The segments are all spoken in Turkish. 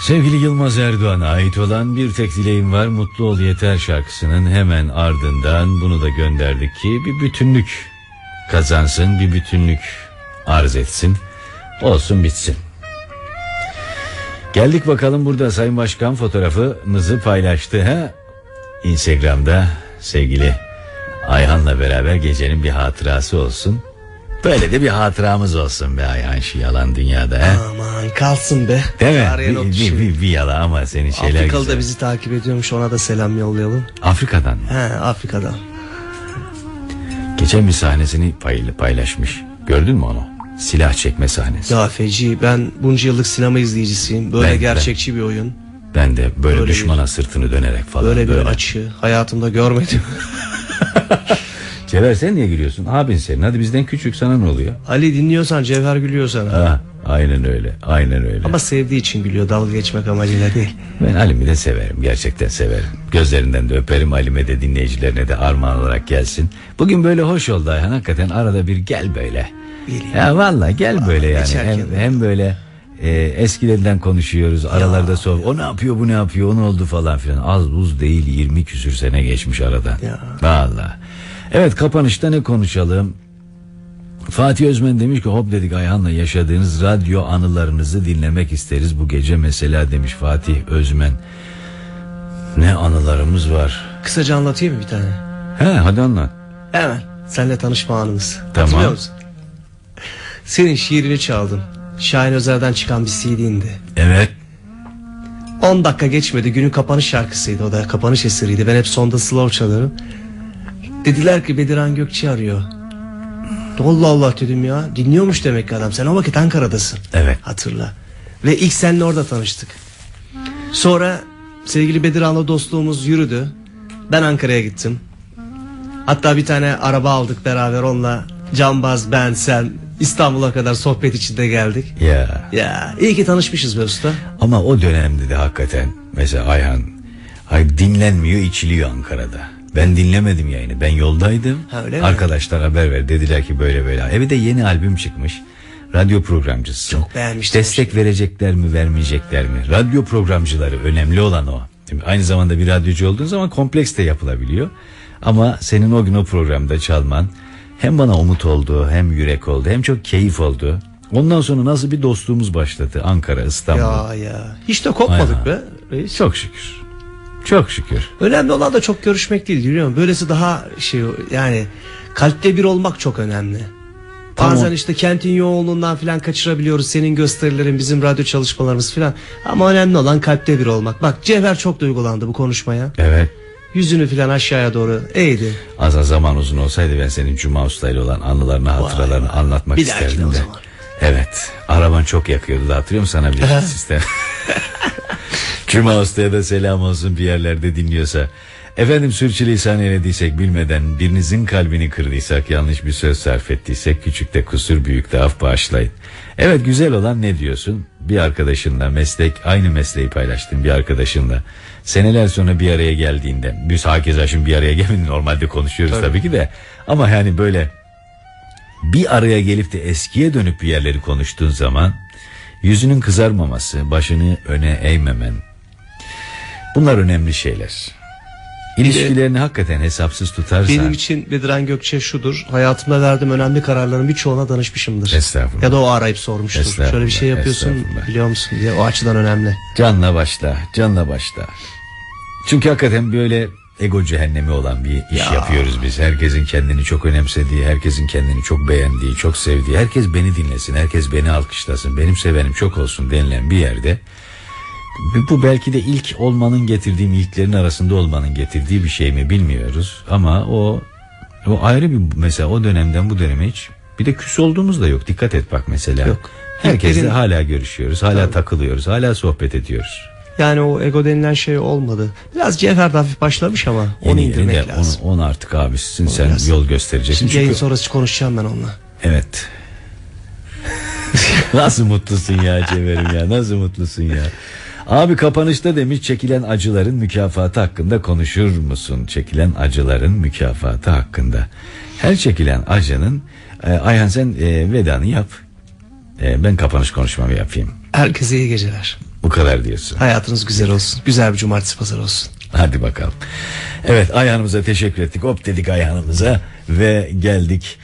Sevgili Yılmaz Erdoğan'a ait olan bir tek dileğim var Mutlu Ol Yeter şarkısının hemen ardından bunu da gönderdik ki bir bütünlük kazansın bir bütünlük arz etsin olsun bitsin. Geldik bakalım burada Sayın Başkan fotoğrafımızı paylaştı. Ha? Instagram'da sevgili Ayhan'la beraber gecenin bir hatırası olsun. Böyle de bir hatıramız olsun be Ayhan şu yalan dünyada. He? Aman kalsın be. Değil mi? Bir, bir, bir, bir yalan ama senin şeyler Afrikalı güzel. da bizi takip ediyormuş ona da selam yollayalım. Afrika'dan mı? He Afrika'dan. Geçen bir sahnesini pay- paylaşmış. Gördün mü onu? Silah çekme sahnesi. Ya Feci ben bunca yıllık sinema izleyicisiyim. Böyle Ben- gerçekçi bir oyun. Ben de böyle, Böyle düşmana sırtını dönerek falan. Böyle bir açı hayatımda görmedim. Cevher sen niye gülüyorsun? Abin senin. Hadi bizden küçük sana ne oluyor? Ali dinliyorsan Cevher gülüyor sana. Ha, aynen öyle. Aynen öyle. Ama sevdiği için gülüyor dalga geçmek amacıyla değil. Ben Halim'i de severim. Gerçekten severim. Gözlerinden de öperim. Halim'e de dinleyicilerine de armağan olarak gelsin. Bugün böyle hoş oldu Ayhan. Hakikaten arada bir gel böyle. Geleyim. Ya vallahi gel böyle yani. Hem, hem böyle e, eskilerinden konuşuyoruz. Aralarda sor. O ne yapıyor bu ne yapıyor o ne oldu falan filan. Az buz değil 20 küsür sene geçmiş aradan. Ya. Evet kapanışta ne konuşalım? Fatih Özmen demiş ki hop dedik Ayhan'la yaşadığınız radyo anılarınızı dinlemek isteriz bu gece mesela demiş Fatih Özmen. Ne anılarımız var. Kısaca anlatayım mı bir tane? He hadi anlat. Hemen. Seninle tanışma anımız. Tamam. Hatırlıyor musun? Senin şiirini çaldım. Şahin Özer'den çıkan bir CD'indi. Evet. 10 dakika geçmedi günün kapanış şarkısıydı o da kapanış eseriydi. Ben hep sonda slow çalarım. Dediler ki Bediran Gökçe arıyor. Allah Allah dedim ya. Dinliyormuş demek ki adam. Sen o vakit Ankara'dasın. Evet. Hatırla. Ve ilk seninle orada tanıştık. Sonra sevgili Bediran'la dostluğumuz yürüdü. Ben Ankara'ya gittim. Hatta bir tane araba aldık beraber onunla. Cambaz, ben, sen İstanbul'a kadar sohbet içinde geldik. Ya. Ya iyi ki tanışmışız be usta. Ama o dönemde de hakikaten mesela Ayhan ay dinlenmiyor içiliyor Ankara'da. Ben dinlemedim yayını. Ben yoldaydım. Ha, öyle mi? Arkadaşlar haber ver. Dediler ki böyle böyle. Eve de yeni albüm çıkmış. Radyo programcısı. Çok beğenmiştim Destek verecekler mi vermeyecekler mi? Radyo programcıları önemli olan o. Aynı zamanda bir radyocu olduğun zaman kompleks de yapılabiliyor. Ama senin o gün o programda çalman hem bana umut oldu hem yürek oldu hem çok keyif oldu. Ondan sonra nasıl bir dostluğumuz başladı Ankara, İstanbul. Ya ya. Hiç de kopmadık Aynen. be. reis. Çok şükür. Çok şükür. Önemli olan da çok görüşmek değil biliyor musun? Böylesi daha şey yani kalpte bir olmak çok önemli. Tamam. Bazen işte kentin yoğunluğundan falan kaçırabiliyoruz senin gösterilerin bizim radyo çalışmalarımız falan. Ama önemli olan kalpte bir olmak. Bak Cevher çok duygulandı bu konuşmaya. Evet. Yüzünü falan aşağıya doğru eğdi. Az az zaman uzun olsaydı ben senin Cuma Usta ile olan anılarını, hatıralarını vay. anlatmak Bir isterdim o de. zaman. Evet. Araban çok yakıyordu da hatırlıyor musun sana bir sistem? Cuma Usta'ya da selam olsun bir yerlerde dinliyorsa. Efendim sürçülisan eylediysek bilmeden birinizin kalbini kırdıysak yanlış bir söz sarf ettiysek küçük de kusur büyük de af bağışlayın. Evet güzel olan ne diyorsun? Bir arkadaşınla meslek aynı mesleği paylaştın bir arkadaşınla. Seneler sonra bir araya geldiğinde biz hakeza şimdi bir araya gelmedi normalde konuşuyoruz tabii. ki de ama yani böyle bir araya gelip de eskiye dönüp bir yerleri konuştuğun zaman yüzünün kızarmaması, başını öne eğmemen bunlar önemli şeyler. İlişkilerini hakikaten hesapsız tutarsan Benim için Bediran Gökçe şudur. Hayatımda verdiğim önemli kararların birçoğuna danışmışımdır. Estağfurullah. Ya da o arayıp sormuştur. Şöyle bir şey yapıyorsun biliyor musun diye o açıdan önemli. canla başla, canla başla. Çünkü hakikaten böyle ego cehennemi olan bir iş Ya. yapıyoruz biz. Herkesin kendini çok önemsediği, herkesin kendini çok beğendiği, çok sevdiği, herkes beni dinlesin, herkes beni alkışlasın, benim sevenim çok olsun denilen bir yerde bu belki de ilk olmanın getirdiği ilklerin arasında olmanın getirdiği bir şey mi bilmiyoruz. Ama o o ayrı bir mesela o dönemden bu döneme hiç bir de küs olduğumuz da yok. Dikkat et bak mesela. Yok. herkesle İlklerin- hala görüşüyoruz hala takılıyoruz hala sohbet ediyoruz. Yani o ego denilen şey olmadı. Biraz Cevher hafif başlamış ama onu iyi indirmek de lazım. Onu, onu artık abisisin sen biraz- yol göstereceksin. Şimdi yayın çünkü sonrası konuşacağım ben onunla. evet. Nasıl mutlusun ya Cevherim ya nasıl mutlusun ya Abi kapanışta demiş çekilen acıların mükafatı hakkında konuşur musun? Çekilen acıların mükafatı hakkında. Her çekilen acının e, Ayhan sen e, vedanı yap. E, ben kapanış konuşmamı yapayım. Herkese iyi geceler. Bu kadar diyorsun. Hayatınız güzel olsun. Güzel bir cumartesi pazar olsun. Hadi bakalım. Evet Ayhan'ımıza teşekkür ettik. Hop dedik Ayhan'ımıza ve geldik.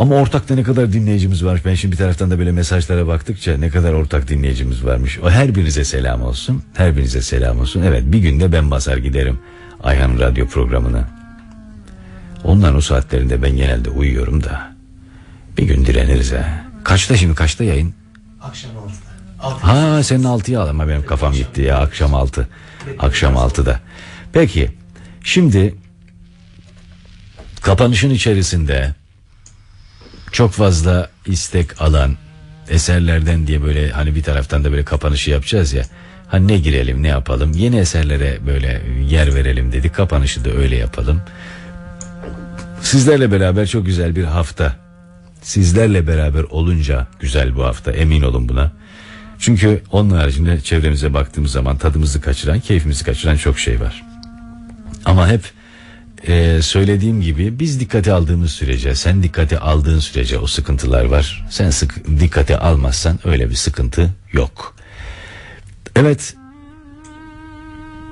Ama ortakta ne kadar dinleyicimiz var. Ben şimdi bir taraftan da böyle mesajlara baktıkça ne kadar ortak dinleyicimiz varmış. O her birinize selam olsun. Her birinize selam olsun. Evet bir günde ben basar giderim Ayhan'ın radyo programına. Ondan o saatlerinde ben genelde uyuyorum da. Bir gün direniriz ha. Kaçta şimdi kaçta yayın? Akşam 6'da. Ha senin altıya al ama benim kafam gitti ya akşam altı. Akşam altıda. Peki şimdi kapanışın içerisinde çok fazla istek alan eserlerden diye böyle hani bir taraftan da böyle kapanışı yapacağız ya. Hani ne girelim ne yapalım yeni eserlere böyle yer verelim dedik kapanışı da öyle yapalım. Sizlerle beraber çok güzel bir hafta. Sizlerle beraber olunca güzel bu hafta emin olun buna. Çünkü onun haricinde çevremize baktığımız zaman tadımızı kaçıran, keyfimizi kaçıran çok şey var. Ama hep e, söylediğim gibi biz dikkate aldığımız sürece, sen dikkate aldığın sürece o sıkıntılar var. Sen sık dikkate almazsan öyle bir sıkıntı yok. Evet,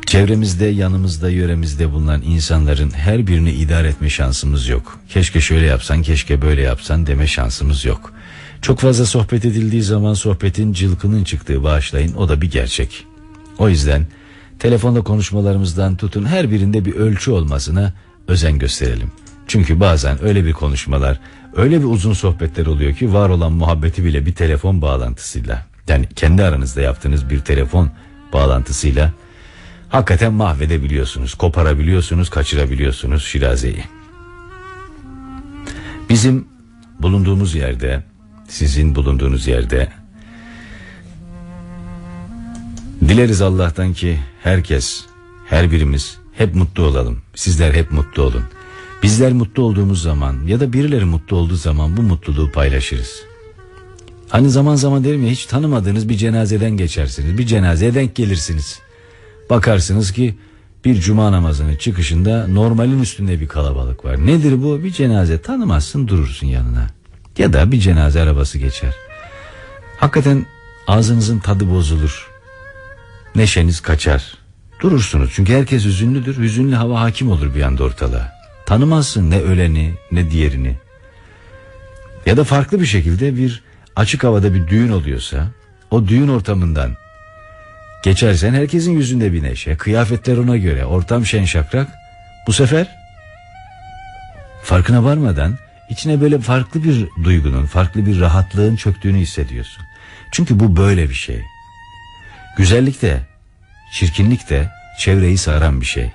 çevremizde, yanımızda, yöremizde bulunan insanların her birini idare etme şansımız yok. Keşke şöyle yapsan, keşke böyle yapsan deme şansımız yok. Çok fazla sohbet edildiği zaman sohbetin cılkının çıktığı bağışlayın o da bir gerçek. O yüzden telefonda konuşmalarımızdan tutun her birinde bir ölçü olmasına özen gösterelim. Çünkü bazen öyle bir konuşmalar, öyle bir uzun sohbetler oluyor ki var olan muhabbeti bile bir telefon bağlantısıyla, yani kendi aranızda yaptığınız bir telefon bağlantısıyla hakikaten mahvedebiliyorsunuz, koparabiliyorsunuz, kaçırabiliyorsunuz Şiraze'yi. Bizim bulunduğumuz yerde, sizin bulunduğunuz yerde dileriz Allah'tan ki herkes, her birimiz hep mutlu olalım. Sizler hep mutlu olun. Bizler mutlu olduğumuz zaman ya da birileri mutlu olduğu zaman bu mutluluğu paylaşırız. Hani zaman zaman derim ya hiç tanımadığınız bir cenazeden geçersiniz. Bir cenazeye denk gelirsiniz. Bakarsınız ki bir cuma namazının çıkışında normalin üstünde bir kalabalık var. Nedir bu? Bir cenaze tanımazsın durursun yanına. Ya da bir cenaze arabası geçer. Hakikaten ağzınızın tadı bozulur. Neşeniz kaçar. Durursunuz çünkü herkes hüzünlüdür. Hüzünlü hava hakim olur bir anda ortalığa. Tanımazsın ne öleni ne diğerini. Ya da farklı bir şekilde bir açık havada bir düğün oluyorsa o düğün ortamından geçersen herkesin yüzünde bir neşe, kıyafetler ona göre, ortam şen şakrak. Bu sefer farkına varmadan içine böyle farklı bir duygunun, farklı bir rahatlığın çöktüğünü hissediyorsun. Çünkü bu böyle bir şey. Güzellik de, çirkinlik de çevreyi saran bir şey.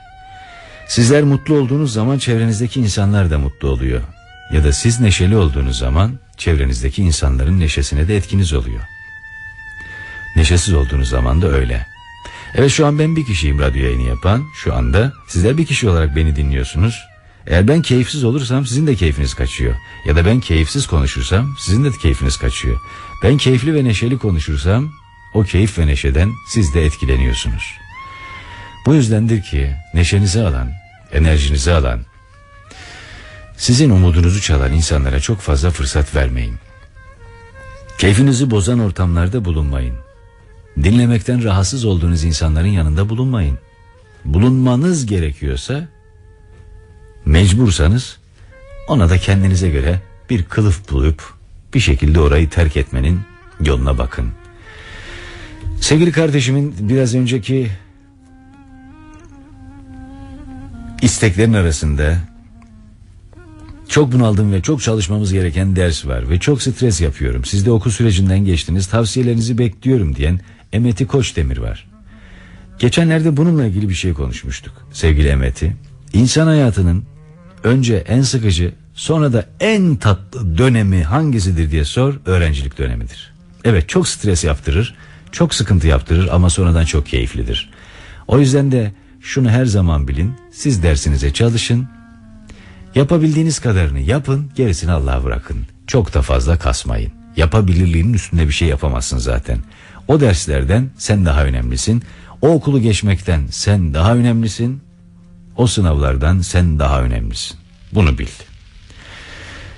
Sizler mutlu olduğunuz zaman çevrenizdeki insanlar da mutlu oluyor. Ya da siz neşeli olduğunuz zaman çevrenizdeki insanların neşesine de etkiniz oluyor. Neşesiz olduğunuz zaman da öyle. Evet şu an ben bir kişiyim radyo yayını yapan. Şu anda sizler bir kişi olarak beni dinliyorsunuz. Eğer ben keyifsiz olursam sizin de keyfiniz kaçıyor. Ya da ben keyifsiz konuşursam sizin de keyfiniz kaçıyor. Ben keyifli ve neşeli konuşursam o keyif ve neşeden siz de etkileniyorsunuz. Bu yüzdendir ki neşenizi alan, enerjinizi alan, sizin umudunuzu çalan insanlara çok fazla fırsat vermeyin. Keyfinizi bozan ortamlarda bulunmayın. Dinlemekten rahatsız olduğunuz insanların yanında bulunmayın. Bulunmanız gerekiyorsa, mecbursanız ona da kendinize göre bir kılıf bulup bir şekilde orayı terk etmenin yoluna bakın. Sevgili kardeşimin biraz önceki isteklerin arasında çok bunaldım ve çok çalışmamız gereken ders var ve çok stres yapıyorum. Siz de okul sürecinden geçtiniz. Tavsiyelerinizi bekliyorum diyen Emeti Koçdemir var. Geçenlerde bununla ilgili bir şey konuşmuştuk sevgili Emeti. İnsan hayatının önce en sıkıcı sonra da en tatlı dönemi hangisidir diye sor öğrencilik dönemidir. Evet çok stres yaptırır, çok sıkıntı yaptırır ama sonradan çok keyiflidir. O yüzden de şunu her zaman bilin siz dersinize çalışın Yapabildiğiniz kadarını yapın, gerisini Allah'a bırakın. Çok da fazla kasmayın. Yapabilirliğinin üstünde bir şey yapamazsın zaten. O derslerden sen daha önemlisin. O okulu geçmekten sen daha önemlisin. O sınavlardan sen daha önemlisin. Bunu bil.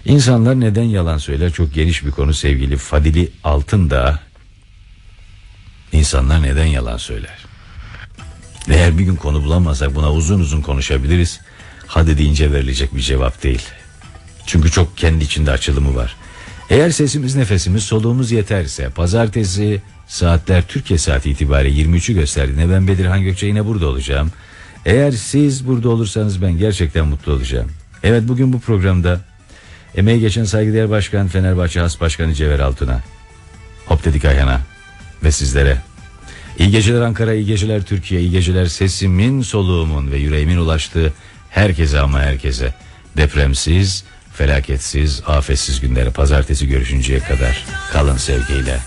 İnsanlar neden yalan söyler çok geniş bir konu sevgili Fadili Altındağ. İnsan İnsanlar neden yalan söyler? Eğer bir gün konu bulamazsak buna uzun uzun konuşabiliriz. Hadi deyince verilecek bir cevap değil. Çünkü çok kendi içinde açılımı var. Eğer sesimiz nefesimiz soluğumuz yeterse pazartesi saatler Türkiye saati itibariyle 23'ü gösterdiğinde ben Bedirhan Gökçe yine burada olacağım. Eğer siz burada olursanız ben gerçekten mutlu olacağım. Evet bugün bu programda emeği geçen saygıdeğer başkan Fenerbahçe Has Başkanı Cevher Altun'a, Hoptedik Ayhan'a ve sizlere İyi geceler Ankara, iyi geceler Türkiye, iyi geceler sesimin, soluğumun ve yüreğimin ulaştığı herkese ama herkese. Depremsiz, felaketsiz, afetsiz günlere pazartesi görüşünceye kadar kalın sevgiyle.